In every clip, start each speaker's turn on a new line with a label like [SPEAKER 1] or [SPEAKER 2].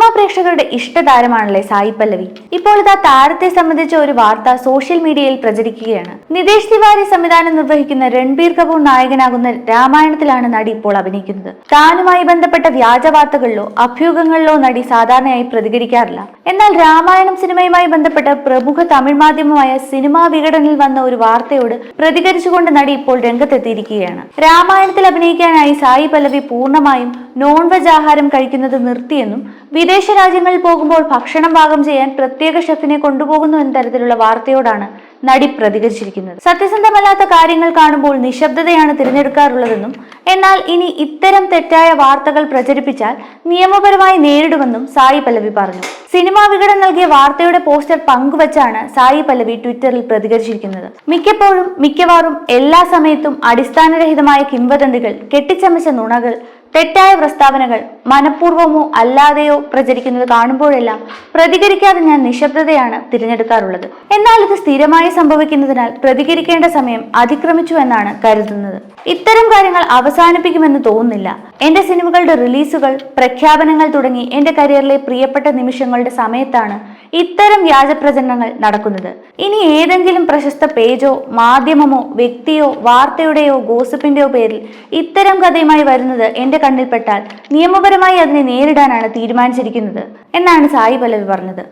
[SPEAKER 1] Cinema പ്രേക്ഷകരുടെ ഇഷ്ടതാരമാണല്ലേ സായി പല്ലവി. ഇപ്പോൾ ഇതാ താരത്തെ സംബന്ധിച്ച ഒരു വാർത്ത സോഷ്യൽ മീഡിയയിൽ പ്രചരിക്കുകയാണ്. നിതേഷ് തിവാരി സംവിധാനം നിർവഹിക്കുന്ന രൺബീർ കപൂർ നായകനാകുന്ന രാമായണത്തിലാണ് നടി ഇപ്പോൾ അഭിനയിക്കുന്നത്. താനുമായി ബന്ധപ്പെട്ട വ്യാജ വാർത്തകളിലോ അഭ്യൂഹങ്ങളിലോ നടി സാധാരണയായി പ്രതികരിക്കാറില്ല. എന്നാൽ രാമായണം സിനിമയുമായി ബന്ധപ്പെട്ട പ്രമുഖ തമിഴ് മാധ്യമമായ സിനിമാ വിഘടനിൽ വന്ന ഒരു വാർത്തയോട് പ്രതികരിച്ചുകൊണ്ട് നടി ഇപ്പോൾ രംഗത്തെത്തിയിരിക്കുകയാണ്. രാമായണത്തിൽ അഭിനയിക്കാനായി സായി പല്ലവി പൂർണമായും നോൺ വെജ് ആഹാരം കഴിക്കുന്നത് നിർത്തിയെന്നും വിദേശ രാജ്യങ്ങളിൽ പോകുമ്പോൾ ഭക്ഷണം പാകം ചെയ്യാൻ പ്രത്യേക ഷെഫിനെ കൊണ്ടുപോകുന്നു എന്ന തരത്തിലുള്ള വാർത്തയോടാണ് നടി പ്രതികരിച്ചിരിക്കുന്നത്. സത്യസന്ധമല്ലാത്ത കാര്യങ്ങൾ കാണുമ്പോൾ നിശബ്ദതയാണ് തിരഞ്ഞെടുക്കാറുള്ളതെന്നും എന്നാൽ ഇനി ഇത്തരം തെറ്റായ വാർത്തകൾ പ്രചരിപ്പിച്ചാൽ നിയമപരമായി നേരിടുമെന്നും സായി പല്ലവി പറഞ്ഞു. സിനിമാ വിഘടം നൽകിയ വാർത്തയുടെ പോസ്റ്റർ പങ്കുവച്ചാണ് സായി പല്ലവി ട്വിറ്ററിൽ പ്രതികരിച്ചിരിക്കുന്നത്. മിക്കപ്പോഴും മിക്കവാറും എല്ലാ സമയത്തും അടിസ്ഥാനരഹിതമായ കിംവദന്തികൾ കെട്ടിച്ചമച്ച നുണകൾ തെറ്റായ പ്രസ്താവനകൾ മനഃപൂർവമോ അല്ലാതെയോ പ്രചരിക്കുന്നത് കാണുമ്പോഴെല്ലാം പ്രതികരിക്കാതെ ഞാൻ നിശബ്ദതയാണ് തിരഞ്ഞെടുക്കാറുള്ളത്. എന്നാൽ ഇത് സ്ഥിരമായി സംഭവിക്കുന്നതിനാൽ പ്രതികരിക്കേണ്ട സമയം അതിക്രമിച്ചു എന്നാണ് കരുതുന്നത്. ഇത്തരം കാര്യങ്ങൾ അവസാനിപ്പിക്കുമെന്ന് തോന്നുന്നില്ല. എന്റെ സിനിമകളുടെ റിലീസുകൾ പ്രഖ്യാപനങ്ങൾ തുടങ്ങി എന്റെ കരിയറിലെ പ്രിയപ്പെട്ട നിമിഷങ്ങളുടെ സമയത്താണ് ഇത്തരം വ്യാജ പ്രചരണങ്ങൾ നടക്കുന്നത്. ഇനി ഏതെങ്കിലും പ്രശസ്ത പേജോ മാധ്യമമോ വ്യക്തിയോ വാർത്തയുടെയോ ഗോസിപ്പിന്റെയോ പേരിൽ ഇത്തരം കഥയുമായി വരുന്നത് എന്റെ കണ്ണിൽപ്പെട്ടാൽ നിയമപരമായി അതിനെ നേരിടാനാണ് തീരുമാനിച്ചിരിക്കുന്നത് എന്നാണ് സായി പല്ലവി പറഞ്ഞത്.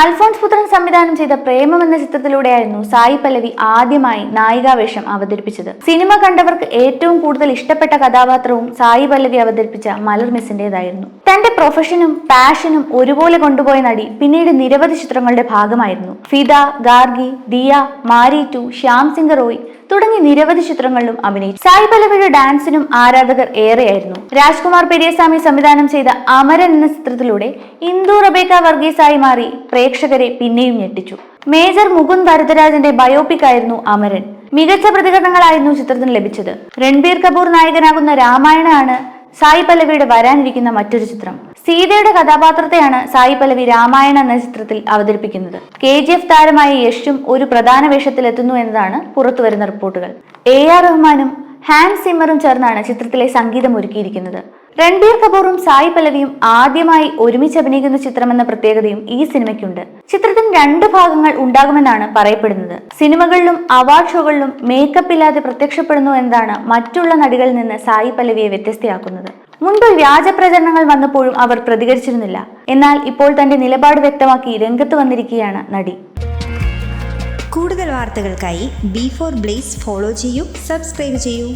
[SPEAKER 1] അൽഫോൺസ് പുത്രൻ സംവിധാനം ചെയ്ത പ്രേമം എന്ന ചിത്രത്തിലൂടെയായിരുന്നു സായി പല്ലവി ആദ്യമായി നായികാവേഷം അവതരിപ്പിച്ചത്. സിനിമ കണ്ടവർക്ക് ഏറ്റവും കൂടുതൽ ഇഷ്ടപ്പെട്ട കഥാപാത്രവും സായി പല്ലവി അവതരിപ്പിച്ച മലർ മിസിന്റേതായിരുന്നു തന്റെ പ്രൊഫഷനും പാഷനും ഒരുപോലെ കൊണ്ടുപോയ നടി പിന്നീട് നിരവധി ചിത്രങ്ങളുടെ ഭാഗമായിരുന്നു. ഫിദ ഗാർഗി ദിയ മാരി ടു ശ്യാം സിംഗ് റോയ് തുടങ്ങി നിരവധി ചിത്രങ്ങളിലും അഭിനയിച്ചു. സായി പലവിയുടെ ഡാൻസിനും ആരാധകർ ഏറെയായിരുന്നു. രാജ്കുമാർ പെരിയസ്വാമി സംവിധാനം ചെയ്ത അമരൻ എന്ന ചിത്രത്തിലൂടെ ഇന്ദു റബേക്ക വർഗീസായി മാറി പ്രേക്ഷകരെ പിന്നെയും ഞെട്ടിച്ചു. മേജർ മുകുന്ദ് ഭരതരാജന്റെ ബയോപിക് ആയിരുന്നു അമരൻ. മികച്ച പ്രതികരണങ്ങളായിരുന്നു ചിത്രത്തിന് ലഭിച്ചത്. രൺബീർ കപൂർ നായകനാകുന്ന രാമായണമാണ് സായി പല്ലവിയുടെ വരാനിരിക്കുന്ന മറ്റൊരു ചിത്രം. സീതയുടെ കഥാപാത്രത്തെയാണ് സായി പല്ലവി രാമായണ എന്ന ചിത്രത്തിൽ അവതരിപ്പിക്കുന്നത്. കെ ജി എഫ് താരമായ യശും ഒരു പ്രധാന വേഷത്തിലെത്തുന്നു എന്നതാണ് പുറത്തുവരുന്ന റിപ്പോർട്ടുകൾ. എ ആർ റഹ്മാനും ഹാൻസ് സിമ്മറും ചേർന്നാണ് ചിത്രത്തിലെ സംഗീതം ഒരുക്കിയിരിക്കുന്നത്. രൺബീർ കപൂറും സായി പല്ലവിയും ആദ്യമായി ഒരുമിച്ച് അഭിനയിക്കുന്ന ചിത്രമെന്ന പ്രത്യേകതയും ഈ സിനിമയ്ക്കുണ്ട്. ചിത്രത്തിന് രണ്ട് ഭാഗങ്ങൾ ഉണ്ടാകുമെന്നാണ് പറയപ്പെടുന്നത്. സിനിമകളിലും അവാർഡ് ഷോകളിലും മേക്കപ്പ് ഇല്ലാതെ പ്രത്യക്ഷപ്പെടുന്നു എന്നതാണ് മറ്റുള്ള നടികളിൽ നിന്ന് സായി പല്ലവിയെ വ്യത്യസ്തയാക്കുന്നത്. മുൻപ് വ്യാജ പ്രചരണങ്ങൾ വന്നപ്പോഴും അവർ പ്രതികരിച്ചിരുന്നില്ല. എന്നാൽ ഇപ്പോൾ തന്റെ നിലപാട് വ്യക്തമാക്കി രംഗത്ത് വന്നിരിക്കുകയാണ് നടി.
[SPEAKER 2] കൂടുതൽ വാർത്തകൾക്കായി ബി ഫോർ ബ്ലേസ് ഫോളോ ചെയ്യൂ സബ്സ്ക്രൈബ് ചെയ്യൂ.